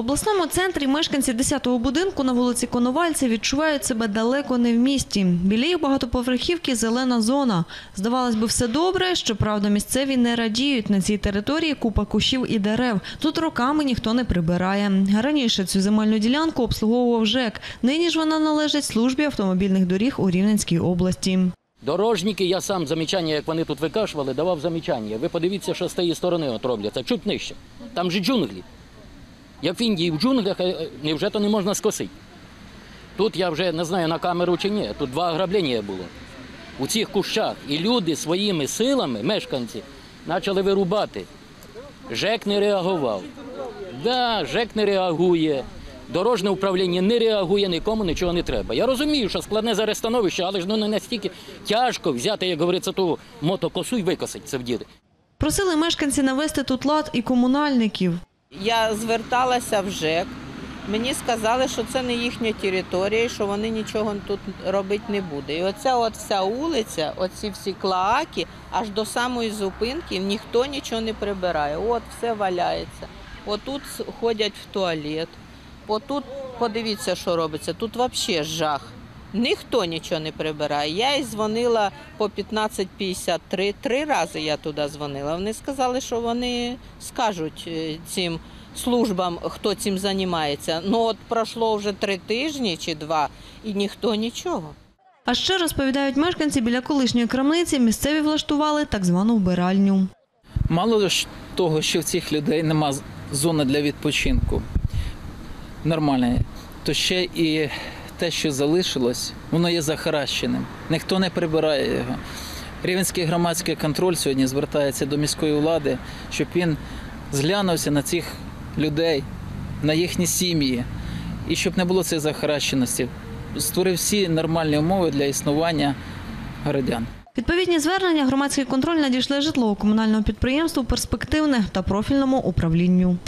В обласному центрі мешканці 10-го будинку на вулиці Коновальця відчувають себе далеко не в місті. Біля їх багатоповерхівки зелена зона. Здавалось би, все добре, щоправда, місцеві не радіють. На цій території купа кущів і дерев. Тут роками ніхто не прибирає. Раніше цю земельну ділянку обслуговував ЖЕК. Нині ж вона належить службі автомобільних доріг у Рівненській області. Дорожники, я сам замічання, як вони тут викашували, давав замічання. Ви подивіться, що з тієї сторони от робляться, чуть нижче. Там же джунглі. Як в Індії в джунглях, е, невже то не можна скосити? Тут я вже не знаю на камеру чи ні, тут два ограблення було. У цих кущах. І люди своїми силами, мешканці, почали вирубати. ЖЕК не реагував. Да, ЖЕК не реагує. Дорожне управління не реагує, нікому нічого не треба. Я розумію, що складне зараз становище, але ж ну не настільки тяжко взяти, як говориться, ту мотокосу і викосити це в діди. Просили мешканці навести тут лад і комунальників. Я зверталася в ЖЕК. Мені сказали, що це не їхня територія, що вони нічого тут робити не будуть. І оця от вся вулиця, оці всі клоаки, аж до самої зупинки ніхто нічого не прибирає. От все валяється. Отут ходять в туалет. Отут подивіться, що робиться. Тут взагалі жах. Ніхто нічого не прибирає. Я їй дзвонила по 15.53, три рази я туди дзвонила. Вони сказали, що вони скажуть е, цим службам, хто цим займається. Ну от пройшло вже три тижні чи два, і ніхто нічого. А ще розповідають мешканці біля колишньої крамниці, місцеві влаштували так звану вбиральню. Мало ж того, що в цих людей нема з- зони для відпочинку нормальної, то ще і те, що залишилось, воно є захаращеним. Ніхто не прибирає його. Рівенський громадський контроль сьогодні звертається до міської влади, щоб він зглянувся на цих людей, на їхні сім'ї, і щоб не було цієї захаращеності. Створив всі нормальні умови для існування городян. Відповідні звернення громадський контроль надійшли житлово-комунального підприємству перспективне та профільному управлінню.